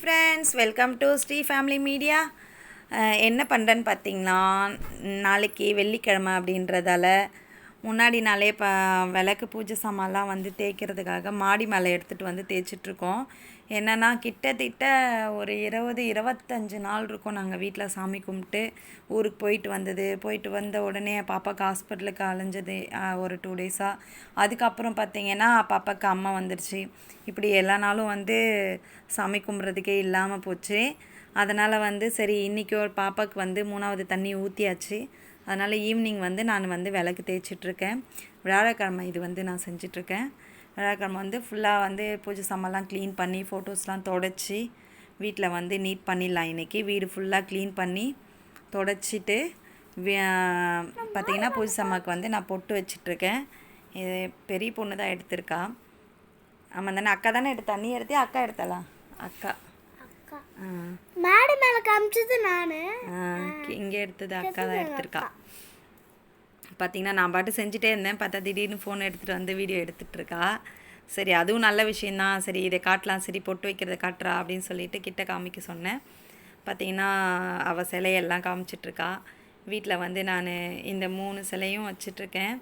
Friends welcome to Shri family media என்ன பண்ணுறேன்னு பார்த்தீங்கன்னா நாளைக்கு வெள்ளிக்கிழமை அப்படின்றதால முன்னாடி நாளே ப விளக்கு பூஜை சாமான்லாம் வந்து தேய்க்கிறதுக்காக மாடி மேலே எடுத்துகிட்டு வந்து தேய்ச்சிட்ருக்கோம். என்னென்னா கிட்டத்தட்ட ஒரு இருபது இருபத்தஞ்சு நாள் இருக்கும் நாங்கள் வீட்டில் சாமி கும்பிட்டு ஊருக்கு போயிட்டு வந்தது. போயிட்டு வந்த உடனே பாப்பாவுக்கு ஹாஸ்பிட்டலுக்கு அலைஞ்சது ஒரு டூ டேஸாக அதுக்கப்புறம் பார்த்தீங்கன்னா பாப்பாவுக்கு அம்மா வந்துடுச்சு இப்படி எல்லா நாளும் வந்து சாமி கும்பிட்றதுக்கே இல்லாமல் போச்சு. அதனால் வந்து சரி இன்றைக்கி ஒரு பாப்பாவுக்கு வந்து மூணாவது தண்ணி ஊற்றியாச்சு அதனால் ஈவினிங் வந்து நான் வந்து விளக்கு தேய்ச்சிட்ருக்கேன். வியாழக்கிழமை இது வந்து நான் செஞ்சிட்ருக்கேன். வியாழக்கிழமை வந்து ஃபுல்லாக வந்து பூஜை சாமான்லாம் க்ளீன் பண்ணி ஃபோட்டோஸ்லாம் தொடச்சி வீட்டில் வந்து நீட் பண்ணிடலாம். இன்றைக்கி வீடு ஃபுல்லாக க்ளீன் பண்ணி தொடச்சிட்டு பார்த்திங்கன்னா பூஜை சாமாக்கு வந்து நான் பொட்டு வச்சிட்ருக்கேன். இது பெரிய பொண்ணு தான் எடுத்திருக்கா. ஆமாம் தானே அக்கா தானே எடுத்தா? நீ எடுத்தியா? அக்கா எடுத்தலாம் அக்கா. அக்கா. ஆ. மேடை மேல காமிச்சது நானு. இங்கே எடுத்தது அக்கா தான் எடுத்திருக்கா. பார்த்தீங்கன்னா நான் பாட்டு செஞ்சுட்டே இருந்தேன். பார்த்தா திடீர்னு ஃபோன் எடுத்துகிட்டு வந்து வீடியோ எடுத்துகிட்ருக்கா சரி அதுவும் நல்ல விஷயந்தான் சரி இதை காட்டலாம். சரி பொட்டு வைக்கிறத காட்டுறா அப்படின்னு சொல்லிட்டு கிட்ட காமிக்க சொன்னேன். பார்த்தீங்கன்னா அவள் சிலையெல்லாம் காமிச்சிட்ருக்கா. வீட்டில் வந்து நான் இந்த மூணு சிலையும் வச்சிட்ருக்கேன்.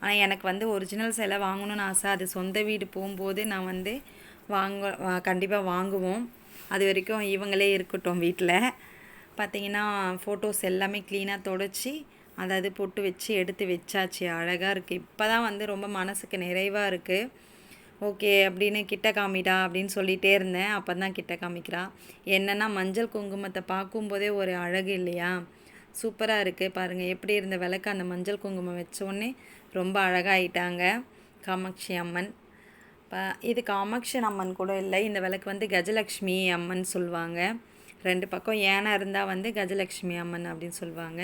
ஆனால் எனக்கு வந்து ஒரிஜினல் சிலை வாங்கணும்னு ஆசை. அது சொந்த வீடு போகும்போது நான் வந்து வாங்க கண்டிப்பாக வாங்குவோம். அது வரைக்கும் இவங்களே இருக்கட்டும் வீட்டில் பார்த்தீங்கன்னா ஃபோட்டோஸ் எல்லாமே க்ளீனாக தொடச்சி அதாவது பொட்டு வச்சு எடுத்து வச்சாச்சு. அழகாக இருக்குது இப்போ தான் வந்து ரொம்ப மனசுக்கு நிறைவாக இருக்குது ஓகே அப்படின்னு கிட்ட காமிடா அப்படின்னு சொல்லிகிட்டே இருந்தேன். அப்போ தான் கிட்ட காமிக்கிறா. என்னென்னா மஞ்சள் குங்குமத்தை பார்க்கும்போதே ஒரு அழகு இல்லையா? சூப்பராக இருக்குது பாருங்கள் எப்படி இருந்த விளக்கு அந்த மஞ்சள் குங்குமம் வச்சோடனே ரொம்ப அழகாகிட்டாங்க காமாட்சி அம்மன். இப்போ இது காமாட்சி அம்மன் கூட இல்லை. இந்த விளக்கு வந்து கஜலக்ஷ்மி அம்மன் சொல்லுவாங்க. ரெண்டு பக்கம் ஏனா இருந்தால் வந்து கஜலக்ஷ்மி அம்மன் அப்படின்னு சொல்லுவாங்க.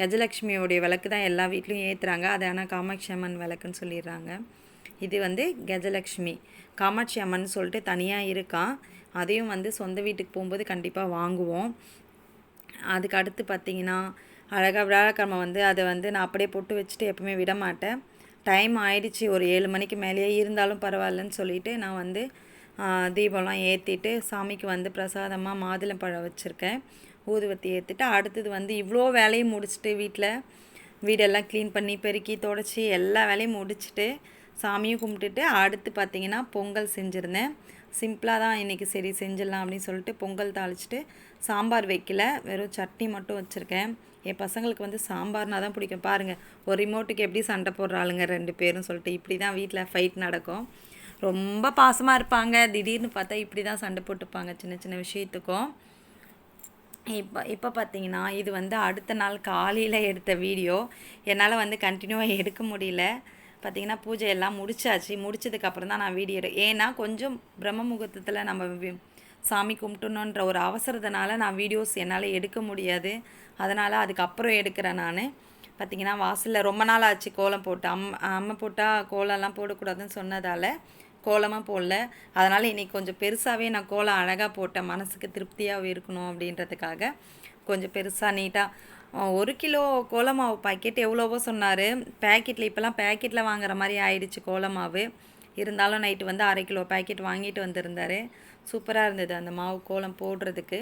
கஜலக்ஷ்மியோடைய விளக்கு தான் எல்லா வீட்லேயும் ஏற்றுறாங்க அது ஆனால் காமாட்சி அம்மன் விளக்குன்னு சொல்லிடுறாங்க. இது வந்து கஜலக்ஷ்மி காமாட்சி அம்மன் சொல்லிட்டு தனியாக இருக்கான். அதையும் வந்து சொந்த வீட்டுக்கு போகும்போது கண்டிப்பாக வாங்குவோம். அதுக்கு அடுத்து பார்த்தீங்கன்னா அழகாக வியாழக்கிழமை வந்து அதை வந்து நான் அப்படியே பொட்டு வச்சுட்டு எப்பவுமே விட மாட்டேன் டைம் ஆயிடுச்சு. ஒரு ஏழு மணிக்கு மேலேயே இருந்தாலும் பரவாயில்லன்னு சொல்லிட்டு நான் வந்து தீபம்லாம் ஏற்றிட்டு சாமிக்கு வந்து பிரசாதமாக மாதுளம்பழம் வச்சுருக்கேன். ஊதுவத்தி ஏற்றிட்டு அடுத்தது வந்து இவ்வளோ வேலையும் முடிச்சுட்டு வீட்டில் வீடெல்லாம் க்ளீன் பண்ணி பெருக்கி தொடச்சி எல்லா வேலையும் முடிச்சுட்டு சாமியும் கும்பிட்டுட்டு அடுத்து பார்த்தீங்கன்னா பொங்கல் செஞ்சுருந்தேன். சிம்பிளாக தான் இன்றைக்கி சரி செஞ்சிடலாம் அப்படின்னு சொல்லிட்டு பொங்கல் தாளிச்சிட்டு சாம்பார் வைக்கல. வெறும் சட்னி மட்டும் வச்சுருக்கேன். என் பசங்களுக்கு வந்து சாம்பார்னா தான் பிடிக்கும். பாருங்கள் ஒரு ரிமோட்டுக்கு எப்படி சண்டை போடுறாளுங்க ரெண்டு பேரும் சொல்லிட்டு இப்படி தான் வீட்டில் ஃபைட் நடக்கும். ரொம்ப பாசமாக இருப்பாங்க. திடீர்னு பார்த்தா இப்படி தான் சண்டை போட்டுப்பாங்க சின்ன சின்ன விஷயத்துக்கும். இப்போ இப்போ பார்த்தீங்கன்னா இது வந்து அடுத்த நாள் காலையில் எடுத்த வீடியோ. என்னால் வந்து கண்டினியூவாக எடுக்க முடியல. பார்த்திங்கன்னா பூஜை எல்லாம் முடிச்சாச்சு. முடிச்சதுக்கப்புறம் தான் நான் வீடியோ எடு ஏன்னா கொஞ்சம் பிரம்ம முகூர்த்தத்தில் நம்ம வி- சாமி கும்பிட்டணுன்ற ஒரு அவசரத்தினால நான் வீடியோஸ் என்னால் எடுக்க முடியாது. அதனால் அதுக்கப்புறம் எடுக்கிறேன் நான். பார்த்திங்கன்னா வாசலில் ரொம்ப நாள் ஆச்சு கோலம் போட்டு. அம் அம்மை போட்டால் கோலம்லாம் போடக்கூடாதுன்னு சொன்னதால் கோலமாக போடல. அதனால் இன்றைக்கி கொஞ்சம் பெருசாகவே நான் கோலம் அழகாக போட்டேன். மனசுக்கு திருப்தியாக இருக்கணும் அப்படின்றதுக்காக கொஞ்சம் பெருசாக நீட்டாக ஒரு கிலோ கோலமாவு பாக்கெட் எவ்வளோவோ சொன்னார். பேக்கெட்டில் இப்போல்லாம் பேக்கெட்டில் வாங்குற மாதிரி ஆயிடுச்சு கோலமாவு. இருந்தாலும் நைட்டு வந்து அரை கிலோ பேக்கெட் வாங்கிட்டு வந்திருந்தார். சூப்பராக இருந்தது அந்த மாவு கோலம் போடுறதுக்கு.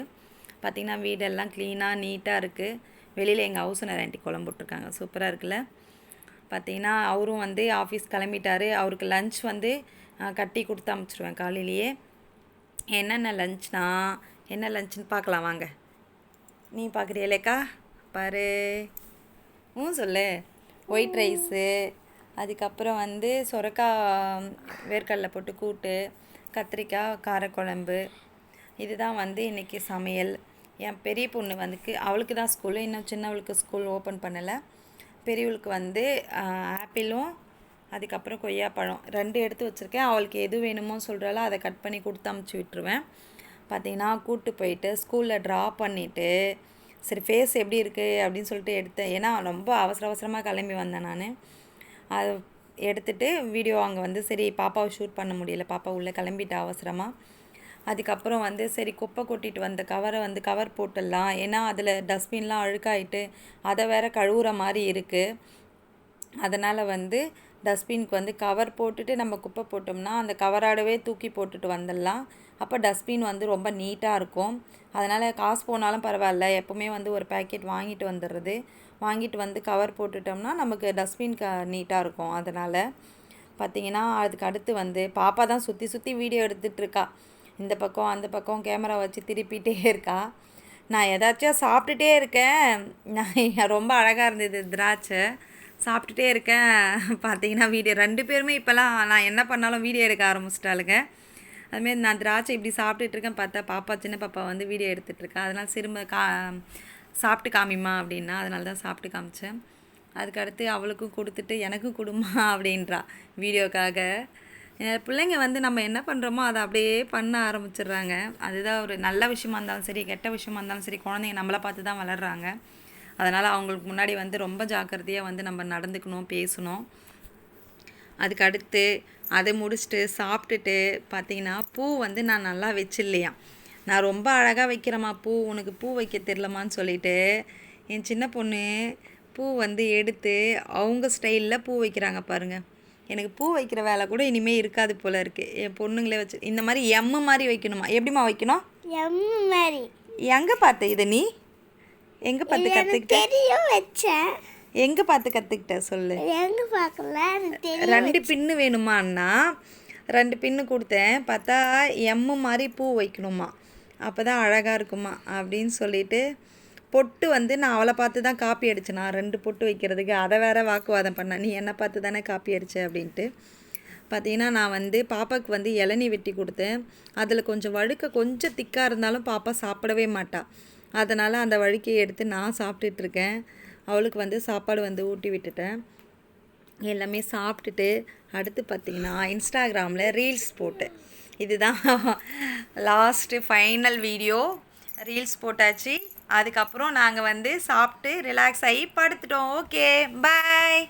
பார்த்திங்கன்னா வீடெல்லாம் க்ளீனாக நீட்டாக இருக்குது வெளியில் எங்கள் ஹவுஸ் ஆண்டி கோலம் போட்டிருக்காங்க. சூப்பராக இருக்குல்ல. பார்த்தீங்கன்னா அவரும் வந்து ஆஃபீஸ் கிளம்பிட்டாரு. அவருக்கு லஞ்ச் வந்து கட்டி கொடுத்து அமுச்சிடுவேன் காலையிலேயே. என்னென்ன லஞ்ச்னா என்ன லஞ்சுன்னு பார்க்கலாம் வாங்க. நீ பார்க்குறியலேக்கா பாரு. ம் சொல்லு. ஒயிட் ரைஸு அதுக்கப்புறம் வந்து சொரக்காய் வேர்க்கடலை போட்டு கூட்டு கத்திரிக்காய் காரக்குழம்பு. இதுதான் வந்து இன்றைக்கி சமையல். என் பெரிய பொண்ணு வந்துக்கு அவளுக்கு தான் ஸ்கூலு இன்னும் சின்னவளுக்கு ஸ்கூல் ஓப்பன் பண்ணலை. பெரியவளுக்கு வந்து ஆப்பிளும் அதுக்கப்புறம் கொய்யாப்பழம் ரெண்டு எடுத்து வச்சுருக்கேன். அவளுக்கு எது வேணுமோ சொல்கிறாலோ அதை கட் பண்ணி கொடுத்து அமுச்சு விட்டுருவேன். பார்த்தீங்கன்னா கூப்பிட்டு போயிட்டு ஸ்கூலில் ட்ரா பண்ணிவிட்டு சரி ஃபேஸ் எப்படி இருக்குது அப்படின்னு சொல்லிட்டு எடுத்தேன். ஏன்னா ரொம்ப அவசர அவசரமாக கிளம்பி வந்தேன் நான். அது எடுத்துட்டு வீடியோ அங்கே வந்து சரி பாப்பாவை ஷூட் பண்ண முடியல. பாப்பா உள்ளே கிளம்பிட்டு அவசரமாக அதுக்கப்புறம் வந்து சரி குப்பை கொட்டிட்டு வந்த கவரை வந்து கவர் போட்டுடலாம். ஏன்னா அதில் டஸ்ட்பின்லாம் அழுக்காயிட்டு அதை வேற கழுவுற மாதிரி இருக்குது அதனால் வந்து டஸ்ட்பினுக்கு வந்து கவர் போட்டுட்டு நம்ம குப்பை போட்டோம்னா அந்த கவராடவே தூக்கி போட்டுட்டு வந்துடலாம். அப்போ டஸ்ட்பின் வந்து ரொம்ப நீட்டாக இருக்கும். அதனால் காசு போனாலும் பரவாயில்ல. எப்போவுமே வந்து ஒரு பேக்கெட் வாங்கிட்டு வந்துடுறது. வாங்கிட்டு வந்து கவர் போட்டுட்டோம்னா நமக்கு டஸ்ட்பின் க நீட்டாக இருக்கும். அதனால் பார்த்தீங்கன்னா அதுக்கு அடுத்து வந்து பாப்பா தான் சுற்றி சுற்றி வீடியோ எடுத்துகிட்ருக்கா இந்த பக்கம் அந்த பக்கம் கேமரா வச்சு திருப்பிகிட்டே இருக்கா. நான் ஏதாச்சும் சாப்பிட்டுட்டே இருக்கேன். நான் ரொம்ப அழகாக இருந்தது திராட்சை. சாப்பிட்டுட்டே இருக்கேன். பார்த்தீங்கன்னா வீடியோ ரெண்டு பேருமே இப்போல்லாம் நான் என்ன பண்ணாலும் வீடியோ எடுக்க ஆரம்பிச்சிட்டாளுங்க. அதுமாரி நான் திராட்சை இப்படி சாப்பிட்டுட்டு இருக்கேன். பார்த்தா பாப்பா சின்ன பாப்பா வந்து வீடியோ எடுத்துகிட்டு அதனால் திரும்ப கா சாப்பிட்டு காமிம்மா அப்படின்னா அதனால தான் சாப்பிட்டு காமிச்சேன். அதுக்கடுத்து அவளுக்கும் கொடுத்துட்டு எனக்கும் கொடுமா அப்படின்றா வீடியோக்காக. பிள்ளைங்க வந்து நம்ம என்ன பண்ணுறோமோ அதை அப்படியே பண்ண ஆரம்பிச்சிடுறாங்க. அதுதான் ஒரு நல்ல விஷயமா இருந்தாலும் சரி கெட்ட விஷயமா இருந்தாலும் சரி குழந்தைங்க நம்மளை பார்த்து தான் வளர்கிறாங்க அதனால் அவங்களுக்கு முன்னாடி வந்து ரொம்ப ஜாக்கிரதையாக வந்து நம்ம நடந்துக்கணும் பேசணும். அதுக்கு அடுத்து அதை முடிச்சுட்டு சாப்பிட்டுட்டு பார்த்தீங்கன்னா பூ வந்து நான் நல்லா வச்சிடலையாம் நான் ரொம்ப அழகாக வைக்கிறேம்மா பூ உனக்கு பூ வைக்க தெரிலமான்னு சொல்லிட்டு என் சின்ன பொண்ணு பூ வந்து எடுத்து அவங்க ஸ்டைலில் பூ வைக்கிறாங்க பாருங்கள் எனக்கு பூ வைக்கிற வேலை கூட இனிமேல் இருக்காது போல் இருக்குது என் பொண்ணுங்களே வச்சு இந்த மாதிரி எம்மு மாதிரி வைக்கணுமா? எப்படிம்மா வைக்கணும்? எம் மாதிரி. எங்கே பார்த்த இதை நீ? எங்கே பார்த்து கற்றுக்கிட்ட தெரியும் வச்சேன் எங்கே பார்த்து கற்றுக்கிட்ட சொல்லு. எங்க பார்க்கல? ரெண்டு பின்னு வேணுமா அண்ணா? ரெண்டு பின்னு கொடுத்தேன். பார்த்தா எம்மு மாதிரி பூ வைக்கணுமா. அப்போ தான் அழகாக இருக்குமா அப்படின்னு சொல்லிட்டு பொட்டு வந்து நான் அவளை பார்த்து தான் காப்பி அடிச்சேன். நான் ரெண்டு பொட்டு வைக்கிறதுக்கு அதை வேற வாக்குவாதம் பண்ணேன் நீ என்னை பார்த்து தானே காப்பி அடிச்ச அப்படின்ட்டு. பார்த்தீங்கன்னா நான் வந்து பாப்பாவுக்கு வந்து இளநீ வெட்டி கொடுத்தேன். அதில் கொஞ்சம் வழுக்க கொஞ்சம் திக்காக இருந்தாலும் பாப்பா சாப்பிடவே மாட்டா. அதனால் அந்த வழுக்கையை எடுத்து நான் சாப்பிட்டுட்ருக்கேன். அவளுக்கு வந்து சாப்பாடு வந்து ஊட்டி விட்டுட்டேன். எல்லாமே சாப்பிட்டுட்டு அடுத்து பார்த்தீங்கன்னா இன்ஸ்டாகிராமில் ரீல்ஸ் போட்டேன் இதுதான் லாஸ்ட்டு ஃபைனல் வீடியோ. ரீல்ஸ் போட்டாச்சு. அதுக்கப்புறம் நாங்கள் வந்து சாப்பிட்டு ரிலாக்ஸ் ஆகி படுத்துட்டோம். Okay bye.